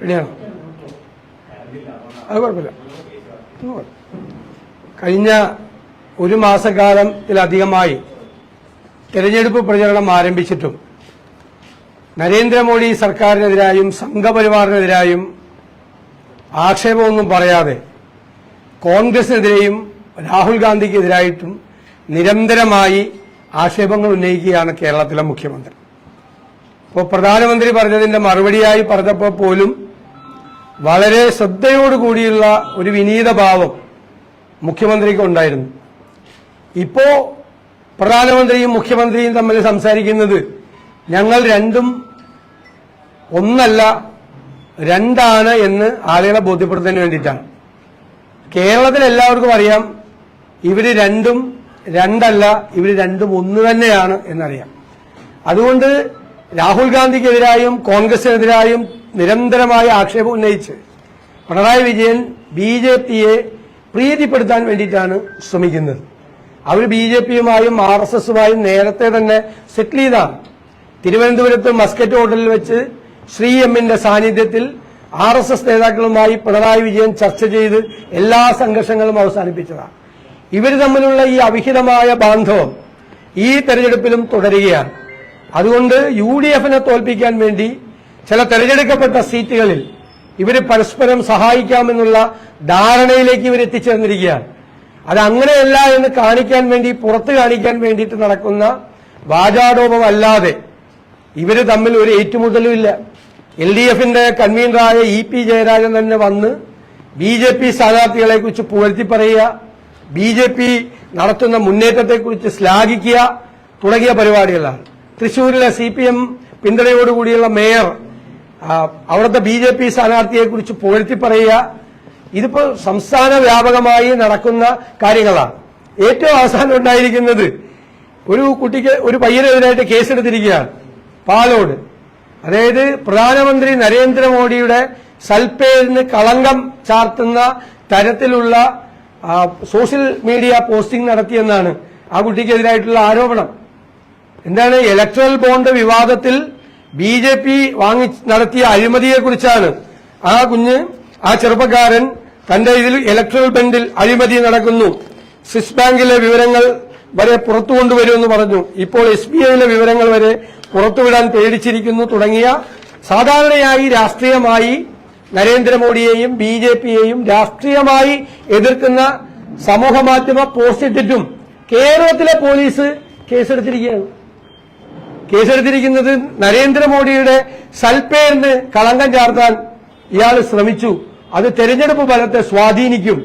റെഡിയാണോ? അത് കുഴപ്പമില്ല. കഴിഞ്ഞ ഒരു മാസക്കാലത്തിലധികമായി തെരഞ്ഞെടുപ്പ് പ്രചരണം ആരംഭിച്ചിട്ടും നരേന്ദ്രമോദി സർക്കാരിനെതിരായും സംഘപരിവാറിനെതിരായും ആക്ഷേപമൊന്നും പറയാതെ കോൺഗ്രസിനെതിരെയും രാഹുൽ ഗാന്ധിക്കെതിരായിട്ടും നിരന്തരമായി ആക്ഷേപങ്ങൾ ഉന്നയിക്കുകയാണ് കേരളത്തിലെ മുഖ്യമന്ത്രി. ഇപ്പോൾ പ്രധാനമന്ത്രി പറഞ്ഞതിന്റെ മറുപടിയായി പറഞ്ഞപ്പോൾ പോലും വളരെ ശ്രദ്ധയോടുകൂടിയുള്ള ഒരു വിനീത ഭാവം മുഖ്യമന്ത്രിക്ക് ഉണ്ടായിരുന്നു. ഇപ്പോ പ്രധാനമന്ത്രിയും മുഖ്യമന്ത്രിയും തമ്മിൽ സംസാരിക്കുന്നത് ഞങ്ങൾ രണ്ടും ഒന്നല്ല രണ്ടാണ് എന്ന് ആളുകളെ ബോധ്യപ്പെടുത്തുന്നതിന് വേണ്ടിയിട്ടാണ്. കേരളത്തിൽ എല്ലാവർക്കും അറിയാം ഇവർ രണ്ടും രണ്ടല്ല ഇവർ രണ്ടും ഒന്ന് തന്നെയാണ് എന്നറിയാം. അതുകൊണ്ട് രാഹുൽ ഗാന്ധിക്കെതിരായും കോൺഗ്രസിനെതിരായും നിരന്തരമായ ആക്ഷേപം ഉന്നയിച്ച് പിണറായി വിജയൻ ബി ജെ പിയെ പ്രീതിപ്പെടുത്താൻ വേണ്ടിയിട്ടാണ് ശ്രമിക്കുന്നത്. അവർ ബി ജെ പിയുമായും ആർ എസ് എസുമായും നേരത്തെ തന്നെ സെറ്റിൽ ചെയ്താണ് തിരുവനന്തപുരത്ത് മസ്കറ്റ് ഹോട്ടലിൽ വെച്ച് ശ്രീ എമ്മിന്റെ സാന്നിധ്യത്തിൽ ആർ എസ് എസ് നേതാക്കളുമായി പിണറായി വിജയൻ ചർച്ച ചെയ്ത് എല്ലാ സംഘർഷങ്ങളും അവസാനിപ്പിച്ചതാണ്. ഇവർ തമ്മിലുള്ള ഈ അവിഹിതമായ ബാന്ധവം ഈ തെരഞ്ഞെടുപ്പിലും തുടരുകയാണ്. അതുകൊണ്ട് യു ഡി എഫിനെ തോൽപ്പിക്കാൻ വേണ്ടി ചില തെരഞ്ഞെടുക്കപ്പെട്ട സീറ്റുകളിൽ ഇവർ പരസ്പരം സഹായിക്കാമെന്നുള്ള ധാരണയിലേക്ക് ഇവർ എത്തിച്ചേർന്നിരിക്കുകയാണ്. അത് അങ്ങനെയല്ല എന്ന് കാണിക്കാൻ വേണ്ടി പുറത്ത് കാണിക്കാൻ വേണ്ടിയിട്ട് നടക്കുന്ന വാചാടോപമല്ലാതെ ഇവർ തമ്മിൽ ഒരു ഏറ്റുമുട്ടലും ഇല്ല. എൽ ഡി എഫിന്റെ കൺവീനറായ ഇ പി ജയരാജൻ തന്നെ വന്ന് ബി ജെ പി സ്ഥാനാർത്ഥികളെ കുറിച്ച് പുകഴ്ത്തി പറയുക ബി ജെ പി നടത്തുന്ന മുന്നേറ്റത്തെക്കുറിച്ച് ശ്ലാഘിക്കുക തുടങ്ങിയ പരിപാടികളാണ്. തൃശൂരിലെ സി പി എം പിന്തുണയോടുകൂടിയുള്ള മേയർ അവിടുത്തെ ബി ജെ പി സ്ഥാനാർത്ഥിയെ കുറിച്ച് പുകഴ്ത്തി പറയുക ഇതിപ്പോ സംസ്ഥാന വ്യാപകമായി നടക്കുന്ന കാര്യങ്ങളാണ്. ഏറ്റവും അവസാനം ഉണ്ടായിരിക്കുന്നത് ഒരു കുട്ടിക്ക് ഒരു പയ്യനെതിരായിട്ട് കേസെടുത്തിരിക്കുകയാണ് പാലോട്. അതായത് പ്രധാനമന്ത്രി നരേന്ദ്രമോദിയുടെ സൽപ്പേരിന് കളങ്കം ചാർത്തുന്ന തരത്തിലുള്ള സോഷ്യൽ മീഡിയ പോസ്റ്റിംഗ് നടത്തിയെന്നാണ് ആ കുട്ടിക്കെതിരായിട്ടുള്ള ആരോപണം. എന്താണ് ഇലക്ട്രൽ ബോണ്ട് വിവാദത്തിൽ ബി ജെ പി വാങ്ങി നടത്തിയ അഴിമതിയെക്കുറിച്ചാണ്. ആ കുഞ്ഞ് ആ ചെറുപ്പക്കാരൻ തന്റെ ഇതിൽ ഇലക്ട്രൽ ബണ്ടിൽ അഴിമതി നടക്കുന്നു. സ്വിസ് ബാങ്കിലെ വിവരങ്ങൾ വരെ പുറത്തു കൊണ്ടുവരുമെന്ന് പറഞ്ഞു. ഇപ്പോൾ എസ് ബി ഐയിലെ വിവരങ്ങൾ വരെ പുറത്തുവിടാൻ പേടിച്ചിരിക്കുന്നു തുടങ്ങിയ സാധാരണയായി രാഷ്ട്രീയമായി നരേന്ദ്രമോദിയെയും ബി ജെ പിയെയും രാഷ്ട്രീയമായി എതിർക്കുന്ന സമൂഹ മാധ്യമ പോസ്റ്റിട്ടിട്ടും കേരളത്തിലെ പോലീസ് കേസെടുത്തിരിക്കുകയാണ്. കേസെടുത്തിരിക്കുന്നത് നരേന്ദ്രമോദിയുടെ സൽപ്പേരിന് കളങ്കം ചാർത്താൻ ഇയാൾ ശ്രമിച്ചു. അത് തെരഞ്ഞെടുപ്പ് ഫലത്തെ സ്വാധീനിക്കും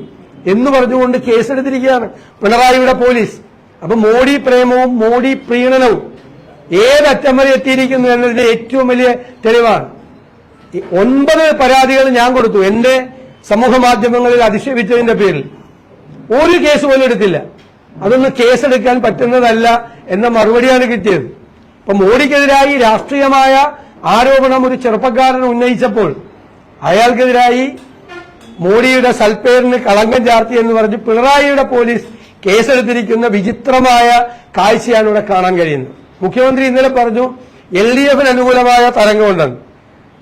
എന്ന് പറഞ്ഞുകൊണ്ട് കേസെടുത്തിരിക്കുകയാണ് പിണറായിയുടെ പോലീസ്. അപ്പൊ മോഡി പ്രേമവും മോഡി പ്രീണനവും ഏതറ്റം വരെ എത്തിയിരിക്കുന്നു എന്നതിന്റെ ഏറ്റവും വലിയ തെളിവാണ്. ഒൻപത് പരാതികൾ ഞാൻ കൊടുത്തു. എന്റെ സമൂഹ മാധ്യമങ്ങളിൽ അധിക്ഷേപിച്ചതിന്റെ പേരിൽ. ഒരു കേസ് പോലും എടുത്തില്ല. അതൊന്നും കേസെടുക്കാൻ പറ്റുന്നതല്ല എന്ന മറുപടിയാണ് കിട്ടിയത്. ഇപ്പൊ മോഡിക്കെതിരായി രാഷ്ട്രീയമായ ആരോപണം ഒരു ചെറുപ്പക്കാരൻ ഉന്നയിച്ചപ്പോൾ അയാൾക്കെതിരായി മോഡിയുടെ സൽപ്പേരിന് കളങ്കം ചാർത്തി എന്ന് പറഞ്ഞ് പിണറായിയുടെ പോലീസ് കേസെടുത്തിരിക്കുന്ന വിചിത്രമായ കാഴ്ചയാണ് ഇവിടെ കാണാൻ കഴിയുന്നത്. മുഖ്യമന്ത്രി ഇന്നലെ പറഞ്ഞു എൽ ഡി എഫിന് അനുകൂലമായ തരംഗമുണ്ടെന്ന്.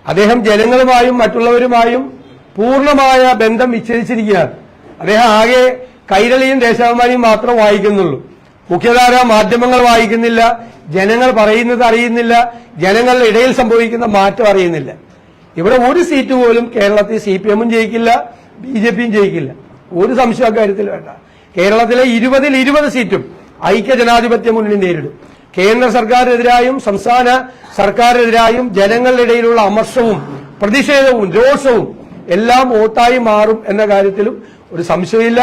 അദ്ദേഹം ജനങ്ങളുമായും മറ്റുള്ളവരുമായും പൂർണമായ ബന്ധം വിച്ഛേദിച്ചിരിക്കുകയാണ്. അദ്ദേഹം ആകെ കൈരളിയും ദേശാഭിമാനിയും മാത്രം വായിക്കുന്നുള്ളൂ. മുഖ്യധാര മാധ്യമങ്ങൾ വായിക്കുന്നില്ല ജനങ്ങൾ പറയുന്നത് അറിയുന്നില്ല ജനങ്ങളുടെ ഇടയിൽ സംഭവിക്കുന്ന മാറ്റം അറിയുന്നില്ല. ഇവിടെ ഒരു സീറ്റ് പോലും കേരളത്തിൽ സി പി എമ്മും ജയിക്കില്ല ബി ജെ പിയും ജയിക്കില്ല. ഒരു സംശയ കാര്യത്തിൽ വേണ്ട. കേരളത്തിലെ ഇരുപതിൽ ഇരുപത് സീറ്റും ഐക്യ ജനാധിപത്യ മുന്നണി നേരിടും. കേന്ദ്ര സർക്കാരിനെതിരായും സംസ്ഥാന സർക്കാരിനെതിരായും ജനങ്ങളുടെ ഇടയിലുള്ള അമർഷവും പ്രതിഷേധവും രോഷവും എല്ലാം വോട്ടായി മാറും എന്ന കാര്യത്തിലും ഒരു സംശയമില്ല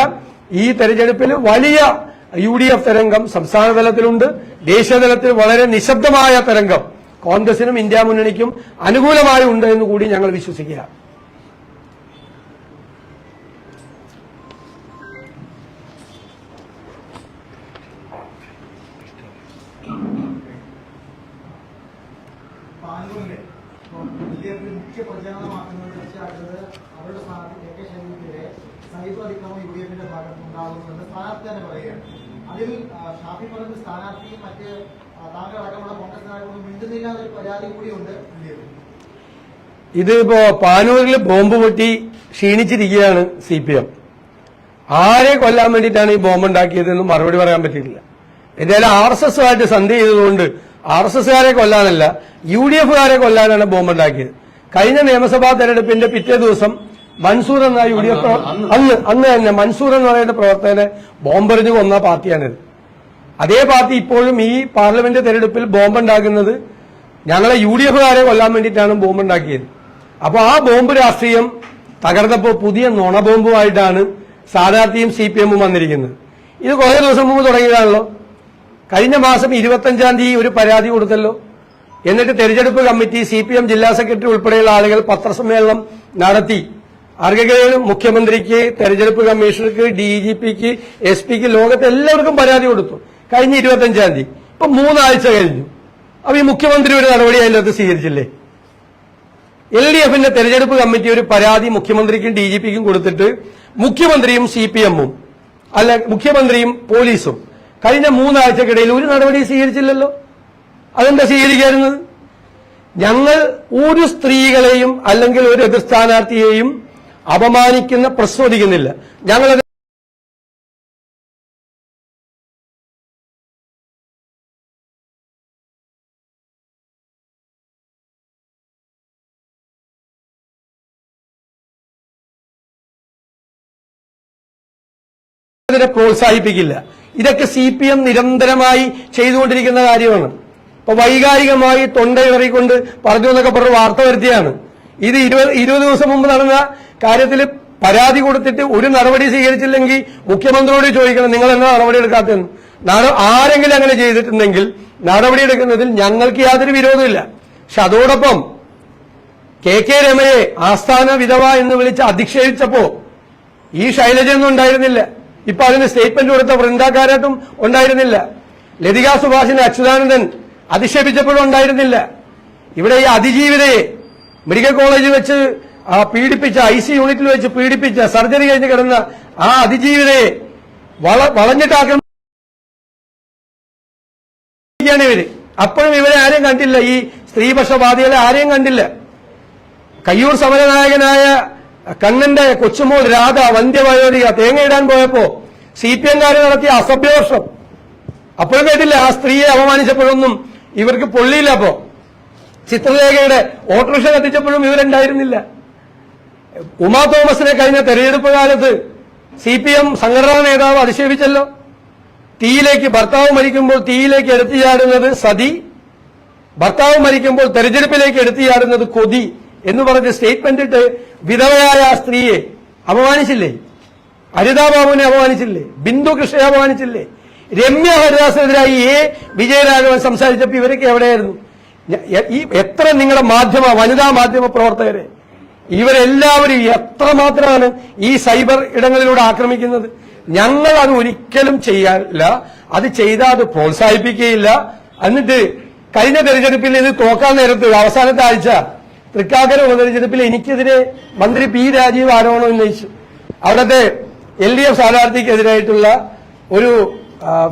ഈ തെരഞ്ഞെടുപ്പിൽ വലിയ യു ഡി എഫ് തരംഗം സംസ്ഥാന തലത്തിലുണ്ട്. ദേശീയതലത്തിൽ വളരെ നിശബ്ദമായ തരംഗം. കോൺഗ്രസിനും ഇന്ത്യ മുന്നണിക്കും അനുകൂലമായി ഉണ്ട് എന്ന് കൂടി ഞങ്ങൾ വിശ്വസിക്കുക. മുഖ്യ പ്രചരണമാക്കുന്നത് അവരുടെ കെ കെ സൈബർ അതിക്രമം യു ഡി എഫിന്റെ ഭാഗത്ത് ഉണ്ടാകുന്നുണ്ട് സ്ഥാനാർത്ഥി തന്നെ പറയുകയാണ്. അതിൽ ഷാഫി പറമ്പ് സ്ഥാനാർത്ഥിയും മറ്റ് താങ്കൾ അടക്കമുള്ള കോൺഗ്രസ് നേതാക്കളും മിണ്ടുന്നില്ല എന്നൊരു പരാതി കൂടിയുണ്ട് യു ഡി എഫിൽ ഇത് ഇപ്പോ പാനൂരിൽ ബോംബ് പൊട്ടി ക്ഷീണിച്ചിരിക്കുകയാണ് സി പി എം. ആരെ കൊല്ലാൻ വേണ്ടിയിട്ടാണ് ഈ ബോംബ് ഉണ്ടാക്കിയതെന്ന് മറുപടി പറയാൻ പറ്റിയിട്ടില്ല. എന്തായാലും ആർ എസ് എസുമായിട്ട് സന്ധി ചെയ്തതുകൊണ്ട് ആർ എസ് എസുകാരെ കൊല്ലാനല്ല യു ഡി എഫുകാരെ കൊല്ലാനാണ് ബോംബ് ഉണ്ടാക്കിയത് കഴിഞ്ഞ നിയമസഭാ തെരഞ്ഞെടുപ്പിന്റെ പിറ്റേ ദിവസം മൻസൂർ എന്ന യു ഡി എഫ് അന്ന് അന്ന് തന്നെ മൻസൂർ എന്ന് പറയുന്ന പ്രവർത്തകനെ ബോംബെറിഞ്ഞ് കൊന്ന പാർട്ടിയാണിത് അതേ പാർട്ടി ഇപ്പോഴും ഈ പാർലമെന്റ് തെരഞ്ഞെടുപ്പിൽ ബോംബുണ്ടാക്കുന്നത് ഞങ്ങളെ യു ഡി എഫുകാരെ കൊല്ലാൻ വേണ്ടിയിട്ടാണ് ബോംബുണ്ടാക്കിയത്. അപ്പോൾ അപ്പൊ ആ ബോംബ് രാഷ്ട്രീയം തകർന്നപ്പോൾ പുതിയ നുണ ബോംബുമായിട്ടാണ് സ്ഥാനാർത്ഥിയും സി പി എമ്മും വന്നിരിക്കുന്നത്. ഇത് കുറേ ദിവസം മുമ്പ് തുടങ്ങിയതാണല്ലോ. കഴിഞ്ഞ മാസം ഇരുപത്തഞ്ചാം തീയതി ഒരു പരാതി കൊടുത്തല്ലോ. എന്നിട്ട് തെരഞ്ഞെടുപ്പ് കമ്മിറ്റി സി പി എം ജില്ലാ സെക്രട്ടറി ഉൾപ്പെടെയുള്ള ആളുകൾ പത്രസമ്മേളനം നടത്തി. ആർക്കെങ്കിലും മുഖ്യമന്ത്രിക്ക് തെരഞ്ഞെടുപ്പ് കമ്മീഷണർക്ക് ഡി ജി പിക്ക് എസ് പിക്ക് ലോകത്ത് എല്ലാവർക്കും പരാതി കൊടുത്തു. കഴിഞ്ഞ ഇരുപത്തഞ്ചാം തീയതി. ഇപ്പൊ മൂന്നാഴ്ച കഴിഞ്ഞു. അപ്പൊ ഈ മുഖ്യമന്ത്രി ഒരു നടപടി അതിനകത്ത് സ്വീകരിച്ചില്ലേ? എൽ ഡി എഫിന്റെ തെരഞ്ഞെടുപ്പ് കമ്മിറ്റി ഒരു പരാതി മുഖ്യമന്ത്രിക്കും ഡി ജി പിക്കും കൊടുത്തിട്ട് മുഖ്യമന്ത്രിയും സി പി എമ്മും അല്ല മുഖ്യമന്ത്രിയും പോലീസും കഴിഞ്ഞ മൂന്നാഴ്ചക്കിടയിൽ ഒരു നടപടി സ്വീകരിച്ചില്ലല്ലോ? അതെന്താ സ്വീകരിക്കാറുന്നത് ഞങ്ങൾ ഒരു സ്ത്രീകളെയും അല്ലെങ്കിൽ ഒരു എതിർ സ്ഥാനാർത്ഥിയെയും അപമാനിക്കുന്ന പ്രസ്തുതിക്കുന്നില്ല. ഞങ്ങൾ പ്രോത്സാഹിപ്പിക്കില്ല. ഇതൊക്കെ സി പി എം നിരന്തരമായി ചെയ്തുകൊണ്ടിരിക്കുന്ന കാര്യമാണ്. ഇപ്പൊ വൈകാരികമായി തൊണ്ടയിററിക്കൊണ്ട് പറഞ്ഞു എന്നൊക്കെ പറഞ്ഞ് വാർത്ത വരുത്തിയാണ്. ഇത് ഇരുപത് ഇരുപത് ദിവസം മുമ്പ് നടന്ന കാര്യത്തിൽ പരാതി കൊടുത്തിട്ട് ഒരു നടപടി സ്വീകരിച്ചില്ലെങ്കിൽ മുഖ്യമന്ത്രിയോട് ചോദിക്കണം നിങ്ങൾ എന്നാ നടപടി എടുക്കാത്തതെന്ന്? ആരെങ്കിലും അങ്ങനെ ചെയ്തിട്ടുണ്ടെങ്കിൽ നടപടി എടുക്കുന്നതിൽ ഞങ്ങൾക്ക് യാതൊരു വിരോധമില്ല. പക്ഷെ അതോടൊപ്പം കെ കെ രമയെ ആസ്ഥാന വിധവ എന്ന് വിളിച്ച് അധിക്ഷേപിച്ചപ്പോ ഈ ശൈലജയൊന്നും ഉണ്ടായിരുന്നില്ല. ഇപ്പൊ അതിന് സ്റ്റേറ്റ്മെന്റ് കൊടുത്ത വൃന്ദാകാരത്തും ഉണ്ടായിരുന്നില്ല. ലതിക സുഭാഷിനെ അച്യുതാനന്ദൻ അധിക്ഷേപിച്ചപ്പോഴും ഉണ്ടായിരുന്നില്ല. ഇവിടെ ഈ അതിജീവിതയെ മെഡിക്കൽ കോളേജിൽ വെച്ച് ആ പീഡിപ്പിച്ച ഐ സി യൂണിറ്റിൽ വെച്ച് പീഡിപ്പിച്ച സർജറി കഴിഞ്ഞ് കിടന്ന ആ അതിജീവിതയെ വളഞ്ഞിട്ടാക്കണം ഇവർ. അപ്പോഴും ഇവരെ ആരെയും കണ്ടില്ല. ഈ സ്ത്രീപക്ഷവാദികളെ ആരെയും കണ്ടില്ല. കയ്യൂർ സമരനായകനായ കണ്ണന്റെ കൊച്ചുമോൾ രാധ വന്ധ്യവയോധിക തേങ്ങയിടാൻ പോയപ്പോ സി പി എംകാര് നടത്തിയ അസഭ്യവർഷം. അപ്പോഴും കേട്ടില്ല ആ സ്ത്രീയെ അപമാനിച്ചപ്പോഴൊന്നും ഇവർക്ക് പൊള്ളിയില്ല അപ്പോ. ചിത്രലേഖയുടെ ഓട്ടോറിക്ഷ കത്തിച്ചപ്പോഴും ഇവരുണ്ടായിരുന്നില്ല. ഉമാ തോമസിനെ കഴിഞ്ഞ തെരഞ്ഞെടുപ്പ് കാലത്ത് സി പി എം സംഘടനാ നേതാവ് അധിക്ഷേപിച്ചല്ലോ. തീയിലേക്ക് ഭർത്താവ് മരിക്കുമ്പോൾ തീയിലേക്ക് എടുത്തു ചാടുന്നത് സതി ഭർത്താവ് മരിക്കുമ്പോൾ തെരഞ്ഞെടുപ്പിലേക്ക് എടുത്തു ചാടുന്നത് കൊതി എന്ന് പറഞ്ഞ് സ്റ്റേറ്റ്മെന്റ് ഇട്ട് വിധവയായ ആ സ്ത്രീയെ അപമാനിച്ചില്ലേ? ഹരിതാ ബാബുവിനെ അപമാനിച്ചില്ലേ? ബിന്ദു കൃഷ്ണയെ അപമാനിച്ചില്ലേ? രമ്യ ഹരിദാസിനെതിരായി എ. വിജയരാഘവൻ സംസാരിച്ചപ്പോൾ ഇവരൊക്കെ എവിടെയായിരുന്നു? ഈ എത്ര നിങ്ങളുടെ മാധ്യമ വനിതാ മാധ്യമ പ്രവർത്തകരെ ഇവരെല്ലാവരും എത്രമാത്രമാണ് ഈ സൈബർ ഇടങ്ങളിലൂടെ ആക്രമിക്കുന്നത്? ഞങ്ങൾ അത് ഒരിക്കലും ചെയ്യാറില്ല അത് ചെയ്താൽ അത് പ്രോത്സാഹിപ്പിക്കുകയില്ല. എന്നിട്ട് കഴിഞ്ഞ തെരഞ്ഞെടുപ്പിൽ ഇത് തോക്കാൻ നേരത്ത് അവസാനത്തെ ആഴ്ച തൃക്കാക്കര ഉപതെരഞ്ഞെടുപ്പിൽ എനിക്കെതിരെ മന്ത്രി പി രാജീവ് ആരോപണം ഉന്നയിച്ചു. അവിടുത്തെ എൽ ഡി എഫ് സ്ഥാനാർത്ഥിക്കെതിരായിട്ടുള്ള ഒരു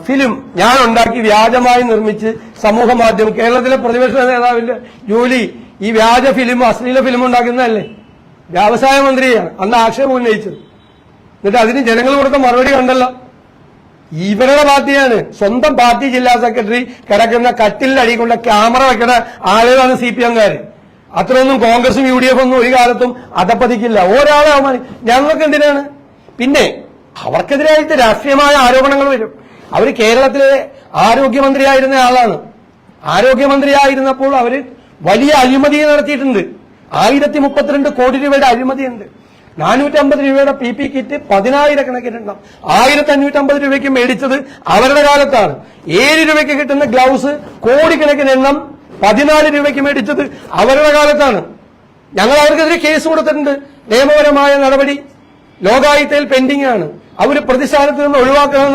ഫിലിം ഞാൻ ഉണ്ടാക്കി വ്യാജമായി നിർമ്മിച്ച് സമൂഹ മാധ്യമം കേരളത്തിലെ പ്രതിപക്ഷ നേതാവിന്റെ ജോലി ഈ വ്യാജ ഫിലിം അശ്ലീല ഫിലിം ഉണ്ടാക്കുന്നതല്ലേ? വ്യവസായ മന്ത്രിയാണ്. അന്ന് ആക്ഷേപം ഉന്നയിച്ചത്. എന്നിട്ട് അതിന് ജനങ്ങൾ കൊടുത്ത മറുപടി കണ്ടല്ലോ. ഇവരുടെ പാർട്ടിയാണ്. സ്വന്തം പാർട്ടി ജില്ലാ സെക്രട്ടറി കിടക്കുന്ന കട്ടിലടിക്കുള്ള ക്യാമറ വെക്കുന്ന ആളുകളാണ് സി പി എംകാര്. അത്രയൊന്നും കോൺഗ്രസും യു ഡി എഫ് ഒരു കാലത്തും അതപ്പതിക്കില്ല ഒരാളെ അവമാനി ഞങ്ങൾക്ക് എന്തിനാണ്? പിന്നെ അവർക്കെതിരായിട്ട് രാഷ്ട്രീയമായ ആരോപണങ്ങൾ വരും. അവർ കേരളത്തിലെ ആരോഗ്യമന്ത്രിയായിരുന്ന ആളാണ്. ആരോഗ്യമന്ത്രിയായിരുന്നപ്പോൾ അവർ വലിയ അഴിമതി നടത്തിയിട്ടുണ്ട്. ആയിരത്തി മുപ്പത്തിരണ്ട് കോടി രൂപയുടെ അഴിമതിയുണ്ട്. നാനൂറ്റമ്പത് രൂപയുടെ പി പി കിറ്റ് പതിനായിരക്കണക്കിനുണ്ടാവും ആയിരത്തി അഞ്ഞൂറ്റി അമ്പത് രൂപയ്ക്ക് മേടിച്ചത് അവരുടെ കാലത്താണ്. ഏഴ് രൂപയ്ക്ക് കിട്ടുന്ന ഗ്ലൗസ് കോടിക്കണക്കിന് എണ്ണം പതിനാല് രൂപയ്ക്ക് മേടിച്ചത് അവരുടെ കാലത്താണ്. ഞങ്ങൾ അവർക്കെതിരെ കേസ് കൊടുത്തിട്ടുണ്ട്. നിയമപരമായ നടപടി ലോകായുത്തയിൽ പെൻഡിംഗ് ആണ് അവർ പ്രതിസ്ഥാനത്ത് നിന്ന് ഒഴിവാക്കണം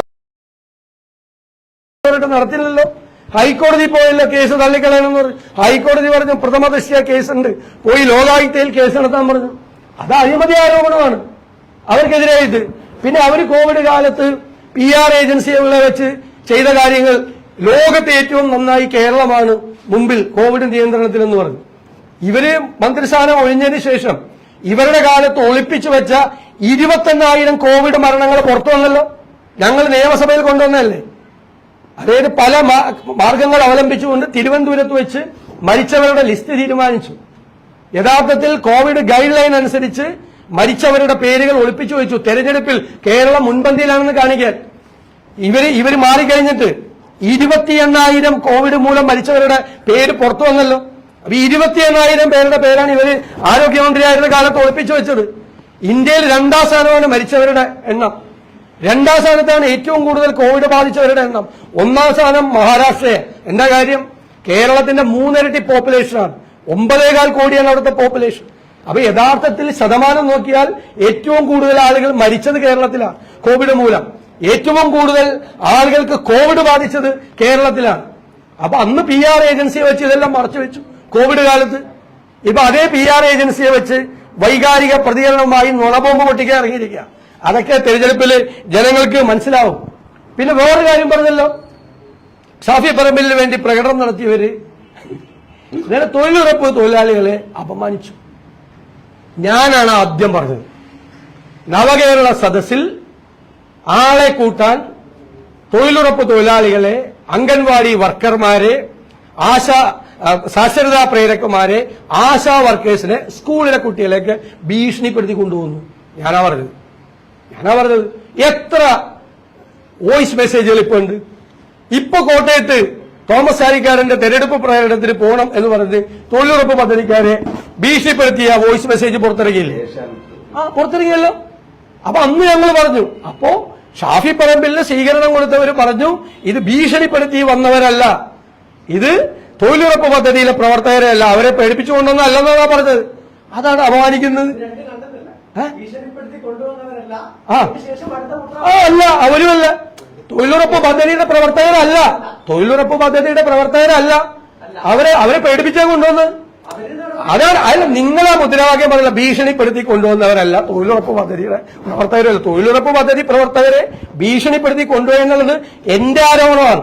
നടത്തില്ലല്ലോ. ഹൈക്കോടതി പോയല്ലോ കേസ് തള്ളിക്കളയണമെന്ന് പറഞ്ഞു. ഹൈക്കോടതി പറഞ്ഞു പ്രഥമ കേസ് കേസുണ്ട്. പോയി ലോകായുക്തയിൽ കേസ് നടത്താൻ പറഞ്ഞു. അത് അഴിമതി ആരോപണമാണ്. അവർക്കെതിരെ അവർക്കെതിരായിട്ട് പിന്നെ അവർ കോവിഡ് കാലത്ത് പി ആർ ഏജൻസികളെ വെച്ച് ചെയ്ത കാര്യങ്ങൾ ലോകത്തെ ഏറ്റവും നന്നായി കേരളമാണ് മുമ്പിൽ കോവിഡ് നിയന്ത്രണത്തിലെന്ന് പറഞ്ഞു. ഇവർ മന്ത്രിസ്ഥാനം ഒഴിഞ്ഞതിന് ശേഷം ഇവരുടെ കാലത്ത് ഒളിപ്പിച്ചു വെച്ച ഇരുപത്തെണ്ണായിരം കോവിഡ് മരണങ്ങൾ പുറത്തു വന്നല്ലോ. ഞങ്ങൾ നിയമസഭയിൽ കൊണ്ടുവന്നതല്ലേ? അതായത് പല മാർഗങ്ങൾ അവലംബിച്ചുകൊണ്ട് തിരുവനന്തപുരത്ത് വെച്ച് മരിച്ചവരുടെ ലിസ്റ്റ് തീരുമാനിച്ചു. യഥാർത്ഥത്തിൽ കോവിഡ് ഗൈഡ് ലൈൻ അനുസരിച്ച് മരിച്ചവരുടെ പേരുകൾ ഒളിപ്പിച്ചു വെച്ചു. തെരഞ്ഞെടുപ്പിൽ കേരളം മുൻപന്തിയിലാണെന്ന് കാണിക്കാൻ. ഇവർ ഇവർ മാറിക്കഴിഞ്ഞിട്ട് ഇരുപത്തി എണ്ണായിരം കോവിഡ് മൂലം മരിച്ചവരുടെ പേര് പുറത്തു വന്നല്ലോ. അപ്പൊ ഇരുപത്തി എണ്ണായിരം പേരുടെ പേരാണ് ഇവർ ആരോഗ്യമന്ത്രിയായിരുന്ന കാലത്ത് ഒളിപ്പിച്ചു വെച്ചത്. ഇന്ത്യയിൽ രണ്ടാം സ്ഥാനമാണ് മരിച്ചവരുടെ എണ്ണം. രണ്ടാം സ്ഥാനത്താണ് ഏറ്റവും കൂടുതൽ കോവിഡ് ബാധിച്ചവരുടെ എണ്ണം. ഒന്നാം സ്ഥാനം മഹാരാഷ്ട്രയെ എന്താ കാര്യം? കേരളത്തിന്റെ മൂന്നിരട്ടി പോപ്പുലേഷനാണ് ഒമ്പതേകാൽ കോടിയാണ് അവിടുത്തെ പോപ്പുലേഷൻ അപ്പൊ യഥാർത്ഥത്തിൽ ശതമാനം നോക്കിയാൽ ഏറ്റവും കൂടുതൽ ആളുകൾ മരിച്ചത് കേരളത്തിലാണ് കോവിഡ് മൂലം. ഏറ്റവും കൂടുതൽ ആളുകൾക്ക് കോവിഡ് ബാധിച്ചത് കേരളത്തിലാണ്. അപ്പൊ അന്ന് പി ആർ ഏജൻസിയെ വെച്ച് ഇതെല്ലാം മറച്ചു വെച്ചു. കോവിഡ് കാലത്ത്. ഇപ്പൊ അതേ പി ആർ ഏജൻസിയെ വെച്ച് വൈകാരിക പ്രതികരണവുമായി നുണബോംബ് പൊട്ടിക്കാൻ ഇറങ്ങിയിരിക്കുക അതൊക്കെ തെരഞ്ഞെടുപ്പിൽ ജനങ്ങൾക്ക് മനസ്സിലാവും. പിന്നെ വേറൊരു കാര്യം പറഞ്ഞല്ലോ. ഷാഫി പറമ്പിലിന് വേണ്ടി പ്രകടനം നടത്തിയവര് ഇങ്ങനെ തൊഴിലുറപ്പ് തൊഴിലാളികളെ അപമാനിച്ചു. ഞാനാണ് ആദ്യം പറഞ്ഞത്. നവകേരള സദസ്സിൽ ആളെ കൂട്ടാൻ തൊഴിലുറപ്പ് തൊഴിലാളികളെ അംഗൻവാടി വർക്കർമാരെ ആശ സാക്ഷരതാ പ്രേരകന്മാരെ ആശാ വർക്കേഴ്സിനെ സ്കൂളിലെ കുട്ടികളേക്ക് ഭീഷണിപ്പെടുത്തി കൊണ്ടുപോകുന്നു ഞാനാ പറഞ്ഞത്. ഞാനാ പറഞ്ഞത്. എത്ര വോയിസ് മെസ്സേജുകൾ ഇപ്പൊ ഉണ്ട്? ഇപ്പൊ കോട്ടയത്ത് തോമസ് ചാരിക്കാരന്റെ തെരഞ്ഞെടുപ്പ് പ്രകടനത്തിന് പോകണം എന്ന് പറഞ്ഞ് തൊഴിലുറപ്പ് പദ്ധതിക്കാരെ ഭീഷണിപ്പെടുത്തിയ വോയിസ് മെസ്സേജ് പുറത്തിറങ്ങിയില്ലേ? ആ പുറത്തിറങ്ങിയല്ലോ. അപ്പൊ അന്ന് ഞങ്ങൾ പറഞ്ഞു അപ്പോ ഷാഫി പറമ്പിലിന് സ്വീകരണം കൊടുത്തവർ പറഞ്ഞു ഇത് ഭീഷണിപ്പെടുത്തി വന്നവരല്ല. ഇത് തൊഴിലുറപ്പ് പദ്ധതിയിലെ പ്രവർത്തകരല്ല അവരെ പേടിപ്പിച്ചുകൊണ്ടൊന്നല്ലെന്നാണ് പറഞ്ഞത്. അതാണ് അപമാനിക്കുന്നത് രണ്ട് കണ്ടെത്തില്ല ഏ? ഭീഷണിപ്പെടുത്തി കൊണ്ടുവന്നവരല്ല ആ. അല്ല അവരുമല്ല തൊഴിലുറപ്പ് പദ്ധതിയുടെ പ്രവർത്തകരല്ല. തൊഴിലുറപ്പ് പദ്ധതിയുടെ പ്രവർത്തകരല്ല. അവരെ അവരെ പേടിപ്പിച്ചാൽ കൊണ്ടുവന്ന്. അതാണ് അല്ല നിങ്ങളാ മുദ്രാവാക്യം പറഞ്ഞ ഭീഷണിപ്പെടുത്തി കൊണ്ടുവന്നവരല്ല തൊഴിലുറപ്പ് പദ്ധതിയുടെ പ്രവർത്തകരല്ല. തൊഴിലുറപ്പ് പദ്ധതി പ്രവർത്തകരെ ഭീഷണിപ്പെടുത്തി കൊണ്ടുപോയി എന്നുള്ളത് എന്റെ ആരോപണമാണ്.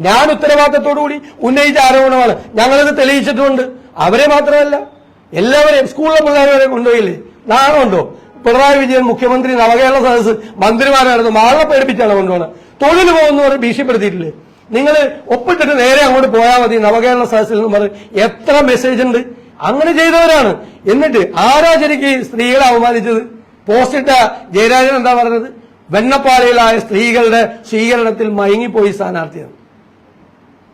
ഞാൻ ഉത്തരവാദിത്തത്തോടുകൂടി ഉന്നയിച്ച ആരോപണമാണ്. ഞങ്ങളത് തെളിയിച്ചിട്ടുണ്ട്. അവരെ മാത്രമല്ല എല്ലാവരെയും സ്കൂളിലെ പിള്ളേരെ വരെ കൊണ്ടുപോയില്ലേ? നാണമുണ്ടോ? പിണറായി വിജയൻ മുഖ്യമന്ത്രി നവകേരള സദസ് മന്ത്രിമാരായിരുന്നു. മാളെ പേടിപ്പിച്ചാണ് കൊണ്ടുപോകുന്നത് തൊഴിൽ പോകുന്നവർ ഭീഷണിപ്പെടുത്തിയിട്ടില്ലേ? നിങ്ങൾ ഒപ്പിട്ടിട്ട് നേരെ അങ്ങോട്ട് പോയാൽ മതി നവകേരള സദസ്സിൽ നിന്ന് പറഞ്ഞ് എത്ര മെസ്സേജ് ഉണ്ട്? അങ്ങനെ ചെയ്തവരാണ്. എന്നിട്ട് ആരാ ശരിക്ക് സ്ത്രീകളെ അവമാനിച്ചത് പോസ്റ്റിട്ട ജയരാജൻ എന്താ പറഞ്ഞത്? വെണ്ണപ്പാളിയിലായ സ്ത്രീകളുടെ സ്വീകരണത്തിൽ മയങ്ങിപ്പോയി സ്ഥാനാർത്ഥിയാണ്.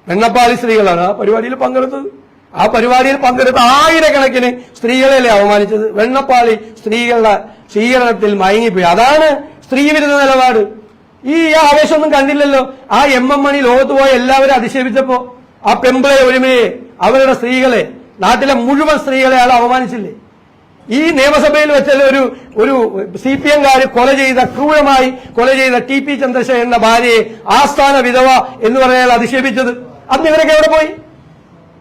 വെണ്ണപ്പാളി സ്ത്രീകളാണ് ആ പരിപാടിയിൽ പങ്കെടുത്തത്. ആ പരിപാടിയിൽ പങ്കെടുത്ത ആയിരക്കണക്കിന് സ്ത്രീകളെയല്ലേ അവമാനിച്ചത്? വെണ്ണപ്പാളി സ്ത്രീകളുടെ സ്വീകരണത്തിൽ മയങ്ങിപ്പോയി. അതാണ് സ്ത്രീവിരുദ്ധ നിലപാട്. ഈ ആവേശമൊന്നും കണ്ടില്ലല്ലോ. ആ എം എം മണി ലോകത്ത് പോയ എല്ലാവരും അധിക്ഷേപിച്ചപ്പോ ആ പെമ്പിളെ ഒരുമയെ അവരുടെ സ്ത്രീകളെ നാട്ടിലെ മുഴുവൻ സ്ത്രീകളെ അയാൾ അവമാനിച്ചില്ലേ? ഈ നിയമസഭയിൽ വെച്ചാൽ ഒരു ഒരു സി പി എംകാര് കൊല ചെയ്ത ക്രൂരമായി കൊല ചെയ്ത ടി പി ചന്ദ്രശേഖരന്റെ ഭാര്യയെ ആസ്ഥാന വിധവ എന്ന് പറഞ്ഞാൽ അധിക്ഷേപിച്ചത് അന്ന് ഇവരൊക്കെ എവിടെ പോയി?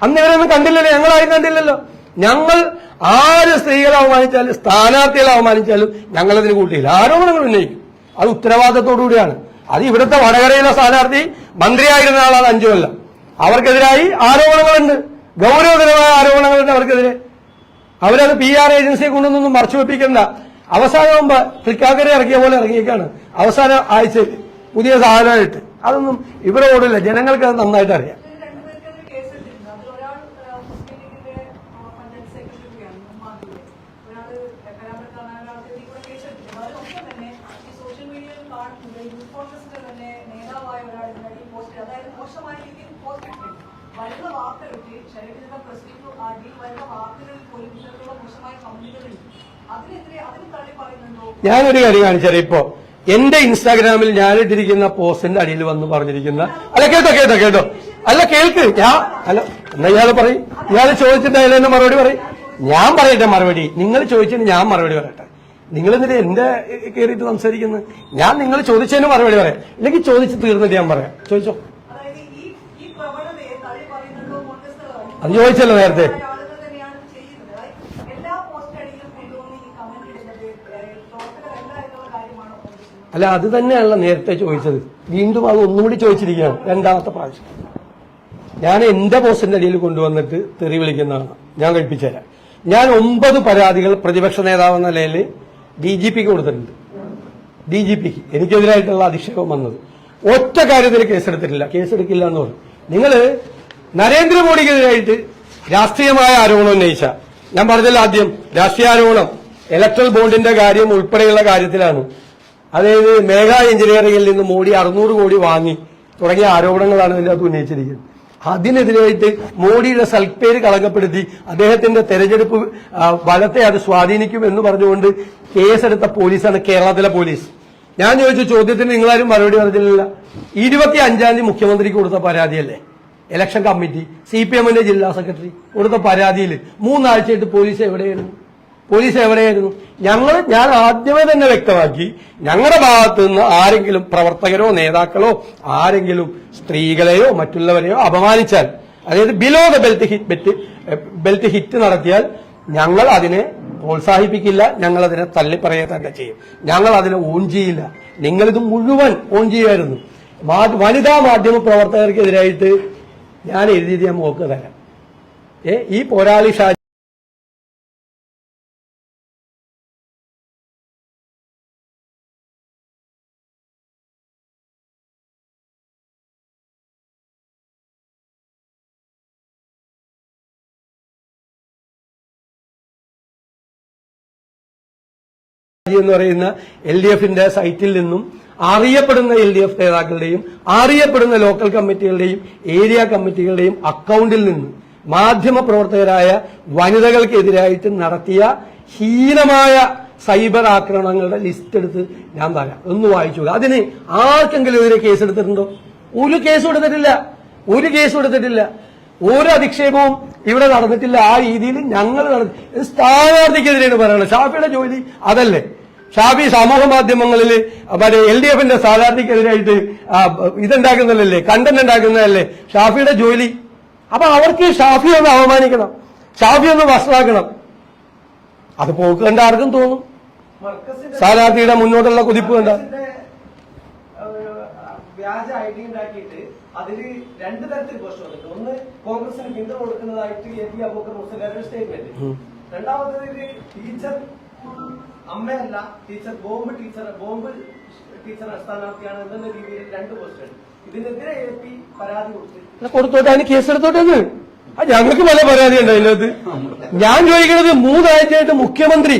അന്ന് ഇവരൊന്നും കണ്ടില്ലല്ലോ ഞങ്ങളാരും കണ്ടില്ലല്ലോ. ഞങ്ങൾ ആര് സ്ത്രീകളെ അവമാനിച്ചാലും സ്ഥാനാർത്ഥികളെ അവമാനിച്ചാലും ഞങ്ങളതിന് കൂട്ടിയില്ല. ആരോപണങ്ങൾ ഉന്നയിക്കും. അത് ഉത്തരവാദിത്തത്തോടുകൂടിയാണ് അത് ഇവിടുത്തെ വടകരയിലെ സ്ഥാനാർത്ഥി മന്ത്രിയായിരുന്ന ആളാണ് അഞ്ചു കൊല്ലം. അവർക്കെതിരായി ആരോപണങ്ങളുണ്ട്. ഗൗരവതരമായ ആരോപണങ്ങളുണ്ട് അവർക്കെതിരെ. അവരത് പി ആർ ഏജൻസിയെ കൊണ്ടൊന്നും മറച്ചു വെപ്പിക്കണ്ട. അവസാനമാകുമ്പോ തൃക്കാക്കര ഇറക്കിയ പോലെ ഇറങ്ങിയേക്കാണ്. അവസാന ആഴ്ചയിൽ പുതിയ സാധനമായിട്ട്. അതൊന്നും ഇവരോടില്ല. ജനങ്ങൾക്ക് അത് നന്നായിട്ട് അറിയാം രണ്ടുപേർക്കൊരു കേസെടുത്തിട്ടുണ്ട്. അതിൽ ഒരാൾ, ആ, മുസ്ലിം ലീഗിന്റെ, ആ, പഞ്ചായത്ത് സെക്രട്ടറിയാണ്, ഉമ്മാദിയുടെ. ഒരാൾ കരാമത്താണ്, ഒരാൾക്ക് ഇതിൽ കൂടെ കേസെടുത്തിട്ടുണ്ട്. അതിനൊപ്പം തന്നെ ഈ സോഷ്യൽ മീഡിയയിൽ കാണുന്നത് യൂത്ത് കോൺഗ്രസിന്റെ തന്നെ നേതാവായ ഒരാൾ ഇതിനായി ഈ പോസ്റ്റ് അതായത് മോശമായ രീതിയിൽ പോസ്റ്റ് ഇട്ടിട്ടുണ്ട്. വരുന്ന വാർത്തകളിൽ ശരീരത്തിന്റെ ആ ആദ്യ വരുന്ന വാർത്തകളിൽ പോലും ഇത്തരത്തിലുള്ള മോശമായ കമ്പനികളുണ്ട് അതിനെതിരെ അതിന് തള്ളി പറയുന്നുണ്ടോ? ഞാനൊരു കാര്യം കാണിച്ചാൽ ഇപ്പോ എന്റെ ഇൻസ്റ്റാഗ്രാമിൽ ഞാനിട്ടിരിക്കുന്ന പോസ്റ്റിന്റെ അടിയിൽ വന്ന് പറഞ്ഞിരിക്കുന്ന അല്ല കേട്ടോ കേട്ടോ കേട്ടോ. അല്ല കേൾക്ക്. ഞാൻ അല്ല എന്നാ ഇയാൾ പറയും. ഇയാൾ ചോദിച്ചിട്ട് അതിൽ തന്നെ മറുപടി പറയും. ഞാൻ പറയട്ടെ മറുപടി. നിങ്ങൾ ചോദിച്ചതിന് ഞാൻ മറുപടി പറയട്ടെ. നിങ്ങൾ എന്നിട്ട് എന്റെ കയറിയിട്ട് സംസാരിക്കുന്നത്? ഞാൻ നിങ്ങൾ ചോദിച്ചതിന് മറുപടി പറയാം. ഇല്ലെങ്കിൽ ചോദിച്ച് തീർന്നിട്ട് ഞാൻ പറയാം. ചോദിച്ചോ അതായത് ഈ ഈ പ്രവണതയെ തള്ളി പറയുന്നുണ്ടോ കോൺഗ്രസ് അത് ചോദിച്ചല്ലോ നേരത്തെ ആളുകൾ തന്നെയാണ് ചെയ്യുന്നത് അതായത് എല്ലാ പോസ്റ്റ് അടിയിലും കൊണ്ടുവന്ന് ഈ കമന്റ് ഇടുന്നത് ഏഹ്, പ്രവർത്തകരല്ല എന്നുള്ള ചോദിച്ചല്ലോ നേരത്തെ. അല്ല അത് തന്നെയാണല്ലോ നേരത്തെ ചോദിച്ചത്. വീണ്ടും അത് ഒന്നുകൂടി ചോദിച്ചിരിക്കുകയാണ്. രണ്ടാമത്തെ പ്രാവശ്യം. ഞാൻ എന്റെ പോസ്റ്റിന്റെ അടിയിൽ കൊണ്ടുവന്നിട്ട് തെറി വിളിക്കുന്നതാണ്. ഞാൻ കഴിപ്പിച്ചുതരാം. ഞാൻ ഒമ്പത് പരാതികൾ പ്രതിപക്ഷ നേതാവ് എന്ന നിലയിൽ ഡി ജി പിക്ക് കൊടുത്തിട്ടുണ്ട്. ഡി ജി പിക്ക്. എനിക്കെതിരായിട്ടുള്ള അധിക്ഷേപം വന്നത്. ഒറ്റ കാര്യത്തിൽ കേസെടുത്തിട്ടില്ല. കേസെടുക്കില്ല എന്ന് പറഞ്ഞു. നിങ്ങൾ നരേന്ദ്രമോദിക്കെതിരായിട്ട് രാഷ്ട്രീയമായ ആരോപണം ഉന്നയിച്ച ഞാൻ പറഞ്ഞല്ലോ ആദ്യം രാഷ്ട്രീയ ആരോപണം. ഇലക്ട്രൽ ബോണ്ടിന്റെ കാര്യം ഉൾപ്പെടെയുള്ള കാര്യത്തിലാണ്. അതായത് മേഘ എഞ്ചിനീയറിംഗിൽ നിന്ന് മോഡി അറുന്നൂറ് കോടി വാങ്ങി തുടങ്ങിയ ആരോപണങ്ങളാണ് ഇതിനകത്ത് ഉന്നയിച്ചിരിക്കുന്നത്. അതിനെതിരായിട്ട് മോഡിയുടെ സൽപ്പേര് കളങ്കപ്പെടുത്തി അദ്ദേഹത്തിന്റെ തെരഞ്ഞെടുപ്പ് ബലത്തെ അത് സ്വാധീനിക്കും എന്ന് പറഞ്ഞുകൊണ്ട് കേസെടുത്ത പോലീസാണ് കേരളത്തിലെ പോലീസ്. ഞാൻ ചോദിച്ച ചോദ്യത്തിന് നിങ്ങളാരും മറുപടി പറഞ്ഞില്ല ഇരുപത്തി അഞ്ചാം തീയതി മുഖ്യമന്ത്രിക്ക് കൊടുത്ത പരാതിയല്ലേ? ഇലക്ഷൻ കമ്മിറ്റി സി പി എമ്മിന്റെ ജില്ലാ സെക്രട്ടറി കൊടുത്ത പരാതിയിൽ മൂന്നാഴ്ചയായിട്ട് പോലീസ് എവിടെയായിരുന്നു? പോലീസ് എവിടെയായിരുന്നു? ഞങ്ങൾ ഞാൻ ആദ്യമേ തന്നെ വ്യക്തമാക്കി ഞങ്ങളുടെ ഭാഗത്ത് നിന്ന് ആരെങ്കിലും പ്രവർത്തകരോ നേതാക്കളോ ആരെങ്കിലും സ്ത്രീകളെയോ മറ്റുള്ളവരെയോ അപമാനിച്ചാൽ അതായത് below the belt hit belt hit നടത്തിയാൽ ഞങ്ങൾ അതിനെ പ്രോത്സാഹിപ്പിക്കില്ല ഞങ്ങൾ അതിനെ തള്ളിപ്പറയുക തന്നെ ചെയ്യും. ഞങ്ങൾ അതിനെ ഓൺ ചെയ്യില്ല. നിങ്ങളിത് മുഴുവൻ ഓൺ ചെയ്യുമായിരുന്നു. വനിതാ മാധ്യമ പ്രവർത്തകർക്കെതിരായിട്ട് ഞാൻ എഴുതിയത് ഞാൻ മോക്ക് തരാം. ഏ ഈ പോരാളി ഷാജി എന്ന് പറയുന്ന എൽ ഡി എഫിന്റെ സൈറ്റിൽ നിന്നും അറിയപ്പെടുന്ന എൽ ഡി എഫ് നേതാക്കളുടെയും അറിയപ്പെടുന്ന ലോക്കൽ കമ്മിറ്റികളുടെയും ഏരിയ കമ്മിറ്റികളുടെയും അക്കൗണ്ടിൽ നിന്ന് മാധ്യമ പ്രവർത്തകരായ വനിതകൾക്കെതിരായിട്ട് നടത്തിയ ഹീനമായ സൈബർ ആക്രമണങ്ങളുടെ ലിസ്റ്റ് എടുത്ത് ഞാൻ തരാം ഒന്ന് വായിച്ചു അതിന് ആർക്കെങ്കിലും എതിരെ കേസെടുത്തിട്ടുണ്ടോ ഒരു കേസും കൊടുത്തിട്ടില്ല ഒരു കേസും കൊടുത്തിട്ടില്ല ഒരു അധിക്ഷേപവും ഇവിടെ നടന്നിട്ടില്ല. ആ രീതിയിൽ ഞങ്ങൾ നടത്തി സ്ഥാനാർത്ഥിക്കെതിരെയാണ് പറയുന്നത്. ഷാഫിയുടെ ജോലി അതല്ലേ? ഷാഫി സമൂഹ മാധ്യമങ്ങളിൽ മറ്റേ എൽ ഡി എഫിന്റെ സ്ഥാനാർത്ഥിക്കെതിരായിട്ട് ഇതുണ്ടാക്കുന്നതല്ലേ കണ്ടന്റ് ഉണ്ടാക്കുന്നതല്ലേ ഷാഫിയുടെ ജോലി. അപ്പൊ അവർക്ക് ഷാഫി ഒന്ന് അവമാനിക്കണം. ഷാഫി ഒന്ന് വഷളാക്കണം അത് പോക്ക് കണ്ട ആർക്കും തോന്നും. സ്ഥാനാർത്ഥിയുടെ മുന്നോട്ടുള്ള കുതിപ്പ് കണ്ട. വ്യാജ ഐ ഡി ഉണ്ടാക്കിയിട്ട് അതിൽ രണ്ട് തരത്തിൽ പോസ്റ്റ് വന്നിട്ട് ഒന്ന് കോൺഗ്രസിന് പിന്തുണ കൊടുക്കുന്നതായിട്ട് A P Aboobacker Muslim statement രണ്ടാമത്തേത് teacher അമ്മയല്ല teacher bomb teacher bomb teacher സ്ഥാനാർത്ഥിയാണ് എന്നുള്ള രീതിയിൽ രണ്ട് പോസ്റ്റ് ഇതിനെതിരെ എ പി പരാതി കൊടുത്തു. കൊടുത്തോട്ടെ അതിന് കേസെടുത്തോട്ടെന്ന് ഞങ്ങൾക്ക് പല പരാതി ഉണ്ട് അതിനകത്ത്. ഞാൻ ചോദിക്കുന്നത് മൂന്നാഴ്ചയായിട്ട് മുഖ്യമന്ത്രി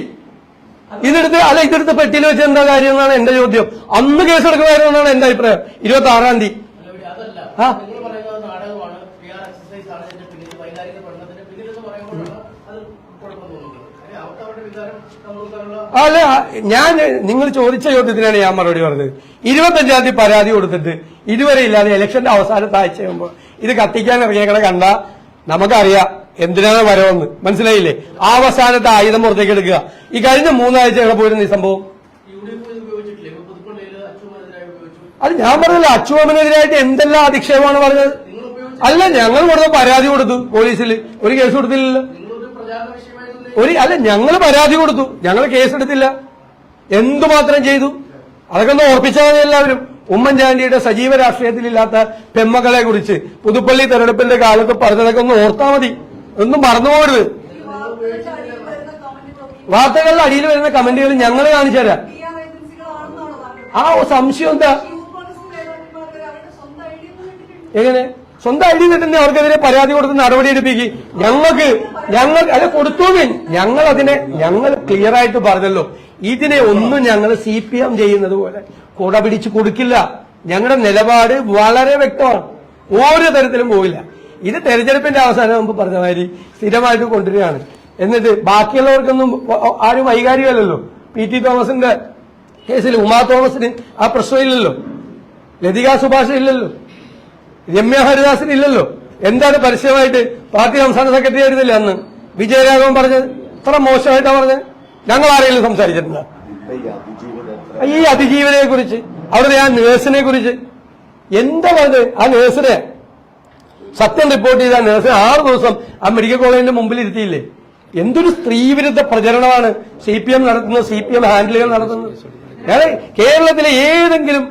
ഇതെടുത്ത് അല്ല ഇതെടുത്ത് പെട്ടിയിൽ വെച്ച് എന്താ കാര്യം എന്നാണ് എന്റെ ചോദ്യം. അന്ന് കേസെടുക്കുമായിരുന്നു എന്നാണ് എന്റെ അഭിപ്രായം. ഇരുപത്തി ആറാം തീയതി ആ. നിങ്ങൾ പറയുന്നത് നാടകമാണ് പി ആർ എക്സസൈസ് ആണ് ഇതിന്റെ പിന്നിൽ വൈകാരിക പഠനത്തിന്റെ പിന്നിൽ എന്ന് പറയുമ്പോഴാണ് അത് കുഴപ്പം തോന്നുന്നത് അല്ലെ ഞാൻ നിങ്ങൾ ചോദിച്ച ചോദ്യത്തിനാണ് ഞാൻ മറുപടി പറഞ്ഞത്. ഇരുപത്തഞ്ചാം തീയതി പരാതി കൊടുത്തിട്ട് ഇതുവരെ ഇല്ലാതെ ഇലക്ഷന്റെ അവസാനത്തെ ആഴ്ചയാകുമ്പോൾ ഇത് കത്തിക്കാൻ ഇറങ്ങിയേക്കണ കണ്ട നമുക്കറിയാം എന്തിനാണ് വരവെന്ന്. മനസ്സിലായില്ലേ? അവസാനത്തെ ആയുധം പുറത്തേക്ക് എടുക്കുക. ഈ കഴിഞ്ഞ മൂന്നാഴ്ച എവിടെ പോയിരുന്നു ഈ സംഭവം? അത് ഞാൻ പറഞ്ഞില്ല അച്ചുവമനെതിരായിട്ട് എന്തെല്ലാം അധിക്ഷേപമാണ് പറഞ്ഞത്? അല്ല ഞങ്ങൾ കൊടുത്ത പരാതി കൊടുത്തു പോലീസിൽ ഒരു കേസ് കൊടുത്തില്ലല്ലോ നിങ്ങളൊരു പ്രചാരണ വിഷയമായി തന്നെ ഒരു അല്ല ഞങ്ങൾ പരാതി കൊടുത്തു. ഞങ്ങൾ കേസെടുത്തില്ല. എന്തുമാത്രം ചെയ്തു? അതൊക്കെ ഒന്ന് ഓർപ്പിച്ചാൽ മതി എല്ലാവരും. ഉമ്മൻചാണ്ടിയുടെ സജീവ രാഷ്ട്രീയത്തിലില്ലാത്ത പെമ്മകളെ കുറിച്ച് പുതുപ്പള്ളി തെരഞ്ഞെടുപ്പിന്റെ കാലത്ത് പറഞ്ഞതൊക്കെ ഒന്ന് ഓർത്താ മതി. ഒന്നും മറന്നു പോകരുത്. വാർത്തകളുടെ അടിയിൽ വരുന്ന കമന്റുകൾ ഞങ്ങൾ കാണിച്ചു തരാം. ആ സംശയം എന്താ? എങ്ങനെ? സ്വന്തം ഐ ഡി കിട്ടുന്ന അവർക്കെതിരെ പരാതി കൊടുത്ത് നടപടി എടുപ്പിക്കും. ഞങ്ങൾക്ക് ഞങ്ങൾ അത് കൊടുത്തു ഞങ്ങൾ അതിനെ ഞങ്ങൾ ക്ലിയർ ആയിട്ട് പറഞ്ഞല്ലോ. ഇതിനെ ഒന്നും ഞങ്ങൾ സി പി എം ചെയ്യുന്നത് പോലെ കുട പിടിച്ച് കൊടുക്കില്ല. ഞങ്ങളുടെ നിലപാട് വളരെ വ്യക്തമാണ്. ഓരോ തരത്തിലും പോവില്ല. ഇത് തെരഞ്ഞെടുപ്പിന്റെ അവസാനം നമുക്ക് പറഞ്ഞ മാതിരി സ്ഥിരമായിട്ട് കൊണ്ടുവരികയാണ്. എന്നിട്ട് ബാക്കിയുള്ളവർക്കൊന്നും ആരും വൈകാരികമല്ലല്ലോ. പി ടി തോമസിന്റെ കേസിൽ ഉമാ തോമസിന് ആ പ്രശ്നമില്ലല്ലോ. ലതിക സുഭാഷ് ഇല്ലല്ലോ. രമ്യ ഹരിദാസിന് ഇല്ലല്ലോ. എന്താണ് പരസ്യമായിട്ട് പാർട്ടി സംസ്ഥാന സെക്രട്ടറി ആയിരുന്നില്ല അന്ന്? വിജയരാഘവൻ പറഞ്ഞത്. ഇത്ര മോശമായിട്ടാ പറഞ്ഞത്. ഞങ്ങൾ ആരെങ്കിലും സംസാരിച്ചിട്ടുണ്ടോ? ഈ അതിജീവനെ കുറിച്ച് അവിടെ ആ നേഴ്സിനെ കുറിച്ച് എന്താ പറഞ്ഞത്? ആ നേഴ്സിനെ? സത്യം റിപ്പോർട്ട് ചെയ്ത നേഴ്സിനെ ആറ് ദിവസം ആ മെഡിക്കൽ കോളേജിന്റെ മുമ്പിൽ ഇരുത്തിയില്ലേ? എന്തൊരു സ്ത്രീവിരുദ്ധ പ്രചരണമാണ് സി പി എം നടത്തുന്നത് സി പി എം ഹാൻഡിലുകൾ നടത്തുന്നത്. കേരളത്തിലെ ഏതെങ്കിലും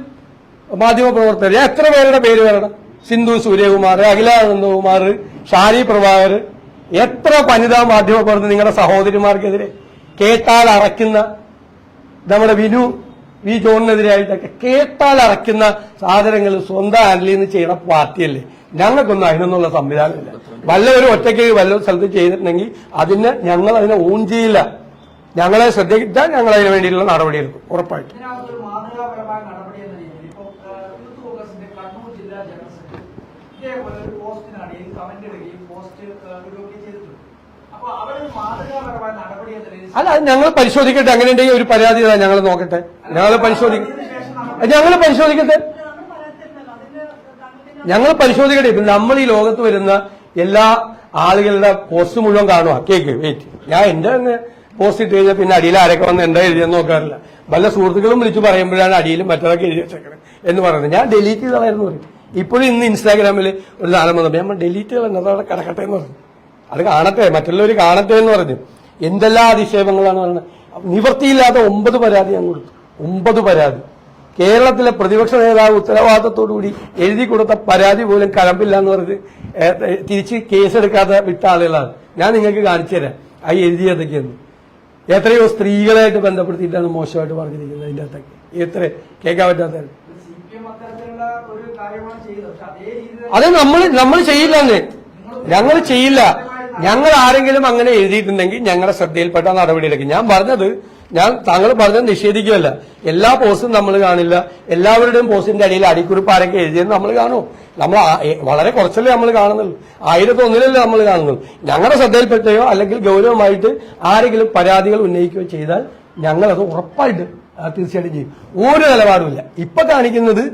മാധ്യമ പ്രവർത്തകർ എത്ര പേരുടെ പേര് വരണം? സിന്ധു സൂര്യകുമാർ അഖില നന്ദകുമാർ ഷാരി പ്രഭാകർ എത്ര വനിതാ മാധ്യമ പ്രവർത്തനം നിങ്ങളുടെ സഹോദരിമാർക്കെതിരെ കേട്ടാൽ അറയ്ക്കുന്ന നമ്മുടെ വിനു വി ജോണിനെതിരായിട്ടൊക്കെ കേട്ടാൽ അറയ്ക്കുന്ന സാധനങ്ങൾ സ്വന്തം ഹാൻഡിൽ നിന്ന് ചെയ്യണ പാർട്ടിയല്ലേ? ഞങ്ങൾക്കൊന്നും അതിനൊന്നുള്ള സംവിധാനമില്ല. വല്ലവരും ഒറ്റയ്ക്ക് വല്ല സ്ഥലത്ത് ചെയ്തിട്ടുണ്ടെങ്കിൽ അതിന് ഞങ്ങൾ അതിനെ ഓൺ ചെയ്യില്ല ഞങ്ങളെ ശ്രദ്ധിച്ചാൽ ഞങ്ങൾ അതിന് വേണ്ടിയിട്ടുള്ള നടപടിയെടുക്കും ഉറപ്പായിട്ടും ഇതിനകത്തൊരു മാതൃകാപരമായ നടപടി എന്ന രീതിയിൽ ഇപ്പോൾ യൂത്ത് കോൺഗ്രസിന്റെ കണ്ണൂർ ജില്ലാ ജനറൽ സെക്രട്ടറി ഇതേപോലെ ഒരു പോസ്റ്റിനടിയിൽ കമന്റ് ഇടുകയും പോസ്റ്റ് ഇടുകയും ചെയ്തിട്ടുണ്ട് അപ്പൊ അവിടെ ഒരു മാതൃകാപരമായ നടപടി എന്ന രീതിയിൽ അല്ല അത് ഞങ്ങൾ പരിശോധിക്കട്ടെ. അങ്ങനെ ഉണ്ടെങ്കിൽ ഒരു പരാതി ഞങ്ങൾ നോക്കട്ടെ. ഞങ്ങൾ പരിശോധിക്കും ഞങ്ങൾ പരിശോധിക്കട്ടെ. നമ്മൾ ഞങ്ങൾ പരിശോധിക്കട്ടെ. ഇപ്പൊ നമ്മൾ ഈ ലോകത്ത് വരുന്ന എല്ലാ ആളുകളുടെ പോസ്റ്റ് മുഴുവൻ കാണുക കേക്ക് വെയിറ്റ് ഞാൻ എന്റെ തന്നെ പോസ്റ്റ് ഇട്ട് കഴിഞ്ഞാൽ പിന്നെ അടിയിൽ ആരൊക്കെ വന്ന് എന്താ എഴുതിയെന്ന് നോക്കാറില്ല. വല്ല സുഹൃത്തുക്കളും വിളിച്ച് പറയുമ്പോഴാണ് അടിയിലും മറ്റൊക്കെ എഴുതി വെച്ചേക്കണത് എന്ന് പറയുന്നത്. ഞാൻ ഡിലീറ്റ് ചെയ്തതായിരുന്നു പറയും. ഇപ്പോഴും ഇന്ന് ഇൻസ്റ്റാഗ്രാമിൽ ഒരു സാധനം വന്നപ്പോൾ ഞാൻ ഡിലീറ്റ് ചെയ്തത് അതവിടെ കിടക്കട്ടെ എന്ന് പറഞ്ഞു അത് കാണട്ടെ മറ്റുള്ളവർ കാണട്ടെ എന്ന് പറഞ്ഞു. എന്തെല്ലാം അധിക്ഷേപങ്ങളാണ് പറഞ്ഞത് നിവൃത്തിയില്ലാത്ത ഒമ്പത് പരാതി ഞാൻ കൊടുത്തു. ഒമ്പത് പരാതി. കേരളത്തിലെ പ്രതിപക്ഷ നേതാവ് ഉത്തരവാദിത്തത്തോടുകൂടി എഴുതി കൊടുത്ത പരാതി പോലും കഴമ്പില്ല എന്ന് പറഞ്ഞ് തിരിച്ച് കേസെടുക്കാതെ വിട്ട ആളുകളാണ്. ഞാൻ നിങ്ങൾക്ക് കാണിച്ചു തരാം. ആ എഴുതിയതൊക്കെയെന്ന് എത്രയോ സ്ത്രീകളായിട്ട് ബന്ധപ്പെടുത്തിയിട്ടാണ് മോശമായിട്ട് പറഞ്ഞിരിക്കുന്നത് അതിന്റെ അകത്തൊക്കെ. എത്ര? കേൾക്കാൻ പറ്റാത്ത അത് നമ്മൾ നമ്മൾ ചെയ്യില്ല ഞങ്ങൾ ചെയ്യില്ല. ഞങ്ങൾ ആരെങ്കിലും അങ്ങനെ എഴുതിയിട്ടുണ്ടെങ്കിൽ ഞങ്ങളുടെ ശ്രദ്ധയിൽപ്പെട്ട നടപടിയെടുക്കും ഞാൻ പറഞ്ഞത് ഞാൻ താങ്കൾ പറഞ്ഞത് നിഷേധിക്കുകയല്ല. എല്ലാ പോസ്റ്റും നമ്മൾ കാണില്ല. എല്ലാവരുടെയും പോസ്റ്റിന്റെ അടിയിൽ അടിക്കുറിപ്പ് ആരൊക്കെ എഴുതിയെന്ന് നമ്മൾ കാണും. നമ്മൾ വളരെ കുറച്ചല്ലേ നമ്മൾ കാണുന്നുള്ളൂ. ആയിരത്തി ഒന്നിലല്ലേ നമ്മൾ കാണുന്നുള്ളൂ. ഞങ്ങളുടെ ശ്രദ്ധയിൽപ്പെട്ടയോ അല്ലെങ്കിൽ ഗൗരവമായിട്ട് ആരെങ്കിലും പരാതികൾ ഉന്നയിക്കുകയോ ചെയ്താൽ ഞങ്ങളത് ഉറപ്പായിട്ട് തീർച്ചയായിട്ടും ചെയ്യും. ഒരു നിലപാടുമില്ല. ഇപ്പൊ കാണിക്കുന്നത്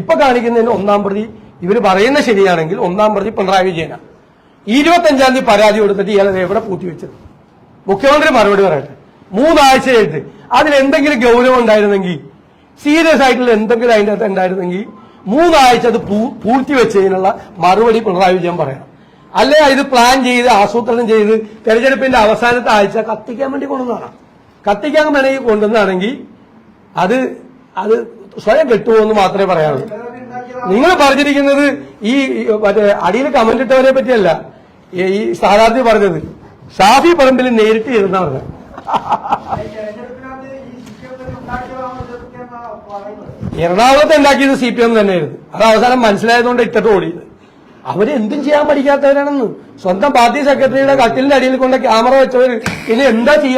ഇപ്പൊ കാണിക്കുന്നതിന് ഒന്നാം പ്രതി ഇവർ പറയുന്ന ശരിയാണെങ്കിൽ ഒന്നാം പ്രതി പിണറായി വിജയനാണ്. ഇരുപത്തഞ്ചാം തീയതി പരാതി കൊടുത്തിട്ട് ഇയാൾ എവിടെ പൂട്ടിവെച്ചത് മുഖ്യമന്ത്രി മറുപടി പറയട്ടെ. മൂന്നാഴ്ചയായിട്ട് അതിൽ എന്തെങ്കിലും ഗൗരവം ഉണ്ടായിരുന്നെങ്കിൽ സീരിയസ് ആയിട്ടുള്ള എന്തെങ്കിലും അതിന്റെ അകത്ത് ഉണ്ടായിരുന്നെങ്കിൽ മൂന്നാഴ്ച അത് പൂഴ്ത്തിവെച്ചതിനുള്ള മറുപടി പിണറായി വിജയൻ പറയണം. അല്ലെ ഇത് പ്ലാൻ ചെയ്ത് ആസൂത്രണം ചെയ്ത് തെരഞ്ഞെടുപ്പിന്റെ അവസാനത്തെ ആഴ്ച കത്തിക്കാൻ വേണ്ടി കൊണ്ടുവന്നതാണ്. കത്തിക്കാൻ വേണമെങ്കിൽ കൊണ്ടുവന്നാണെങ്കിൽ അത് അത് സ്വയം കെട്ടുപോകുമെന്ന് മാത്രമേ പറയാനുള്ളൂ. നിങ്ങൾ പറഞ്ഞിരിക്കുന്നത് ഈ മറ്റേ അടിയിൽ കമന്റ് ഇട്ടവരെ പറ്റിയല്ല. ഈ സ്ഥാനാർത്ഥി പറഞ്ഞത്. ഷാഫി പറമ്പിൽ നേരിട്ട് ഇരുന്ന പറഞ്ഞു എറണാകുളത്ത് ഉണ്ടാക്കിയത് സി പി എം തന്നെയായിരുന്നു. അത് അവസാനം മനസ്സിലായതുകൊണ്ട് ഇട്ടിട്ട് ഓടിയത്. അവരെന്തും ചെയ്യാൻ പഠിക്കാത്തവരാണെന്ന്. സ്വന്തം പാർട്ടി സെക്രട്ടറിയുടെ കട്ടിലിന്റെ അടിയിൽ കൊണ്ട് ക്യാമറ വെച്ചവർ ഇനി എന്താ ചെയ്യാൻ